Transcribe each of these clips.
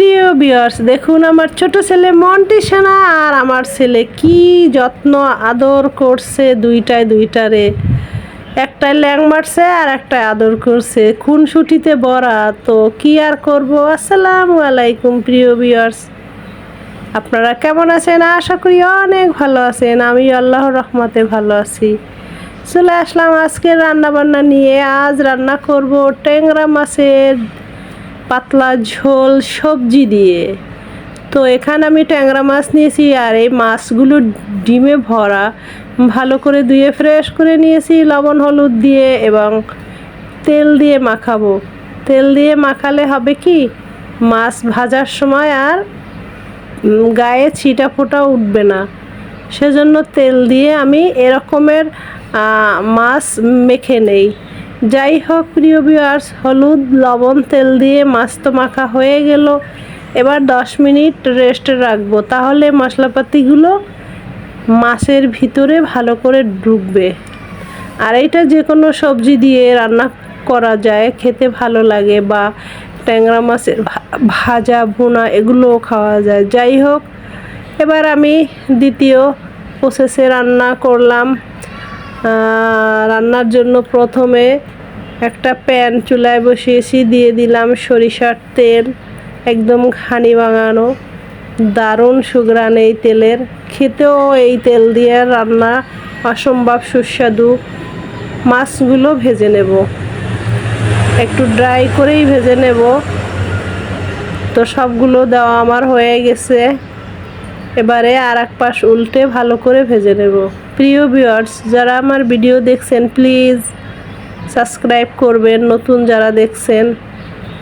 প্রিয় বিয়ার্স দেখুন আমার ছোট ছেলে মন্টি সেনা আর আমার ছেলে কি যত্ন, আদর করছে দুইটায় দুইটারে। একটায় ল্যাং মারছে আর একটা আদর করছে। খুনসুটিতে বড়া তো কি আর করব? আসসালামু আলাইকুম প্রিয় বিয়ার্স আপনারা কেমন আছেন? আশা করি অনেক ভালো আছেন। আমি আল্লাহ রহমতে ভালো আছি। চলে আসলাম আজকে রান্না বান্না নিয়ে। আজ রান্না করব ট্যাংরা মাছের পাতলা ঝোল সবজি দিয়ে। তো এখানে আমি ট্যাংরা মাছ নিয়েছি আর এই মাছগুলো ডিমে ভরা। ভালো করে ধুয়ে ফ্রেশ করে নিয়েছি লবণ, হলুদ দিয়ে এবং তেল দিয়ে মাখাবো। তেল দিয়ে মাখালে হবে কি? মাছ ভাজার সময় আর গায়ে ছিটা ফোটা উঠবে না। সেজন্য তেল দিয়ে আমি এরকমের মাছ মেখে নেই। যাই হোক প্রিয় ভিউয়ার্স হলুদ লবণ তেল দিয়ে মাছ তো মাখা হয়ে গেল। এবার দশ মিনিট রেস্টে রাখব। তাহলে মশলাপাতিগুলো মাছের ভিতরে ভালো করে ঢুকবে আর এটা যে কোনো সবজি দিয়ে রান্না করা যায়, খেতে ভালো লাগে বা ট্যাংরা মাছের ভাজা, ভুনা এগুলোও খাওয়া যায়। যাই হোক এবার আমি দ্বিতীয় প্রসেসে রান্না করলাম। রান্নার জন্য প্রথমে একটা প্যান চুলায় বসিয়েছি, দিয়ে দিলাম সরিষার তেল, একদম ঘানি বাঙানো দারুণ সুগ্রান এই তেলের। খেতেও এই তেল দিয়ে রান্না অসম্ভব সুস্বাদু। মাছগুলো ভেজে নেব। একটু ড্রাই করেই ভেজে নেব। তো সবগুলো দেওয়া আমার হয়ে গেছে। এবারে আর এক পাশ উল্টে ভালো করে ভেজে নেব। প্রিয় ভিউয়ার্স, যারা আমার ভিডিও দেখছেন, প্লিজ সাবস্ক্রাইব করবেন। নতুন যারা দেখছেন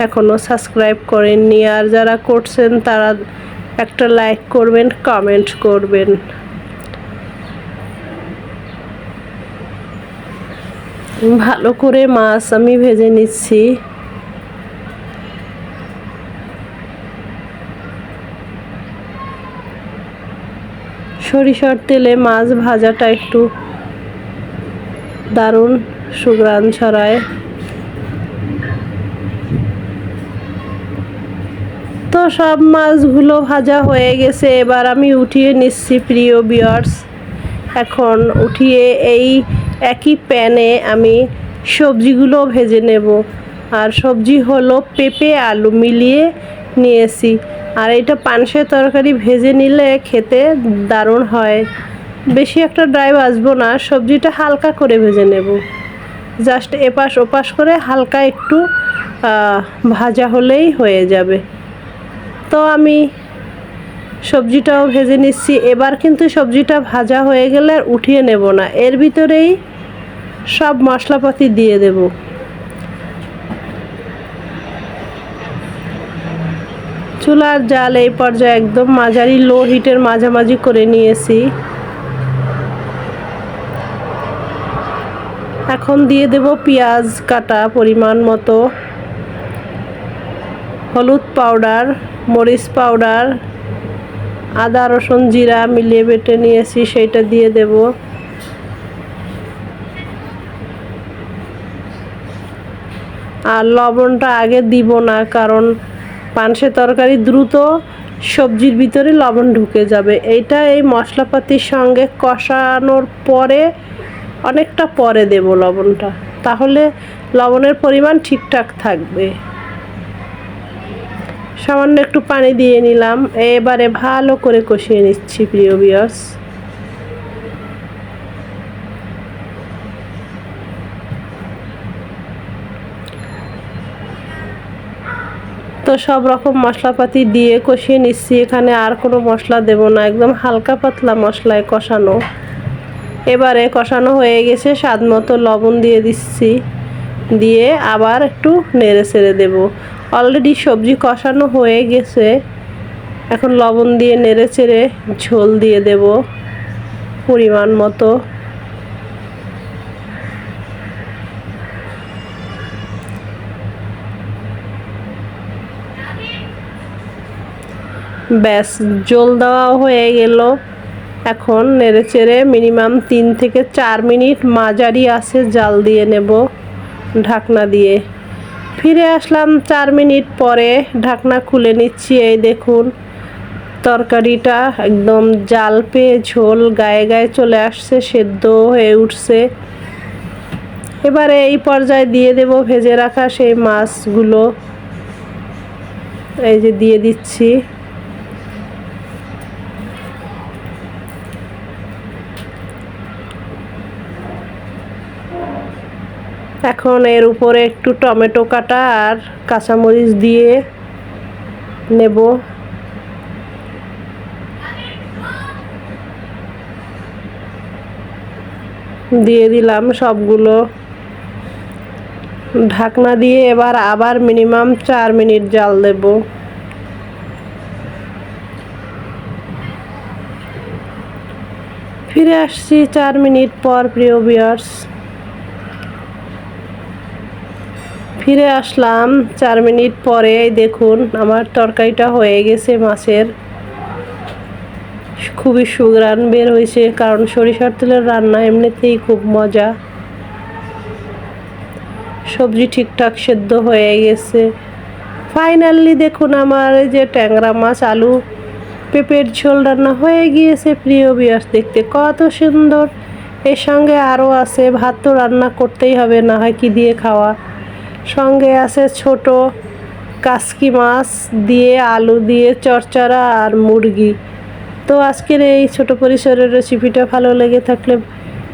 এখনও সাবস্ক্রাইব করেননি। আর যারা করছেন, তারা একটা লাইক করবেন, কমেন্ট করবেন। ভালো করে মাছ আমি ভেজে নিচ্ছি। সরিষার তেলে মাছ ভাজাটা একটু দারুণ সুগ্রান ছড়ায়। তো সব মাছগুলো ভাজা হয়ে গেছে, এবার আমি উঠিয়ে নিচ্ছি প্রিয় বিয়ার্স এখন উঠিয়ে এই একই প্যানে আমি সবজিগুলো ভেজে নেব। আর সবজি হলো পেঁপে আলু মিলিয়ে নিয়েছি। আর এটা পানসে তরকারি ভেজে নিলে খেতে দারুণ হয়। বেশি একটা ড্রাই ভাজবো না, সবজিটা হালকা করে ভেজে নেব। জাস্ট এপাশ ওপাশ করে হালকা একটু ভাজা হলেই হয়ে যাবে। তো আমি সবজিটাও ভেজে নিচ্ছি। এবার কিন্তু সবজিটা ভাজা হয়ে গেলে আর উঠিয়ে নেব না। এর ভিতরেই সব মশলাপাতি দিয়ে দেব। চুলার জাল এই পর্যায়ে একদম মাঝারি লো হিটের মাঝামাঝি করে নিয়েছি। এখন দিয়ে দেব পেঁয়াজ কাটা পরিমাণ মতো। হলুদ পাউডার, মরিচ পাউডার, আদা, রসুন, জিরা মিলিয়ে বেটে নিয়েছি, সেইটা দিয়ে দেব। আর লবণটা আগে দিব না, কারণ পানসে তরকারি দ্রুত সবজির ভিতরে লবণ ঢুকে যাবে। এইটা এই মশলাপাতির সঙ্গে কষানোর পরে, অনেকটা পরে দেব লবণটা। তাহলে লবণের পরিমাণ ঠিকঠাক থাকবে। সামান্য একটু পানি দিয়ে নিলাম। এবারে ভালো করে কষিয়ে নিচ্ছি, প্রিয় বিয়ার্স তো সব রকম মশলাপাতি দিয়ে কষিয়ে নিচ্ছি। এখানে আর কোনো মশলা দেব না, একদম হালকা পাতলা মশলায় কষানো। এবারে কষানো হয়ে গেছে, স্বাদ মতো লবণ দিয়ে দিচ্ছি। দিয়ে আবার একটু নেড়ে ছেড়ে দেবো। অলরেডি সবজি কষানো হয়ে গেছে। এখন লবণ দিয়ে নেড়ে চেড়ে ঝোল দিয়ে দেব। পরিমাণ মতো। ব্যাস, জল দেওয়া হয়ে গেল। এখন নেড়ে চেড়ে মিনিমাম তিন থেকে চার মিনিট মাঝারি আছে জাল দিয়ে নেব ঢাকনা দিয়ে। ফিরে আসলাম চার মিনিট পরে, ঢাকনা খুলে নিচ্ছি, এই দেখুন। তরকারিটা একদম জাল পেয়ে ঝোল গায়ে গায়ে চলে আসছে সেদ্ধ হয়ে উঠছে। এবারে এই পর্যায়ে দিয়ে দেব ভেজে রাখা সেই মাছগুলো। এই যে দিয়ে দিচ্ছি। এখন এর উপরে একটু টমেটো কাটা আর কাঁচামরিচ দিয়ে নেব। দিয়ে দিলাম সবগুলো। ঢাকনা দিয়ে এবার আবার মিনিমাম চার মিনিট জাল দেব। ফিরে আসছি চার মিনিট পর, প্রিয় বিয়ার্স ফিরে আসলাম চার মিনিট পরে। দেখুন, আমার তরকারিটা হয়ে গেছে মাছের। খুবই সুগ্রান বের হয়েছে, কারণ সরিষার তেলের রান্না এমনিতেই খুব মজা। সবজি ঠিকঠাক সেদ্ধ হয়ে গেছে। ফাইনালি দেখুন, আমার এই যে ট্যাংরা মাছ, আলু, পেঁপের ঝোল রান্না হয়ে গিয়েছে। প্রিয় বিয়াস দেখতে কত সুন্দর। এর সঙ্গে আরও আছে, ভাত তো রান্না করতেই হবে, না হয় কি দিয়ে খাওয়া। সঙ্গে আছে ছোট কাসকি মাছ দিয়ে আলু দিয়ে চরচড়া আর মুরগি। তো আজকের এই ছোট পরিসরের রেসিপিটা ভালো লেগে থাকলে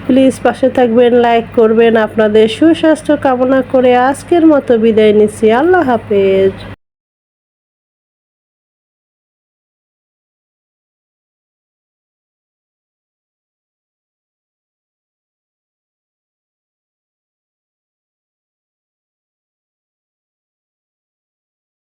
প্লিজ পাশে থাকবেন লাইক করবেন। আপনাদের সুস্বাস্থ্য কামনা করে আজকের মতো বিদায় নিচ্ছি। আল্লাহ হাফেজ।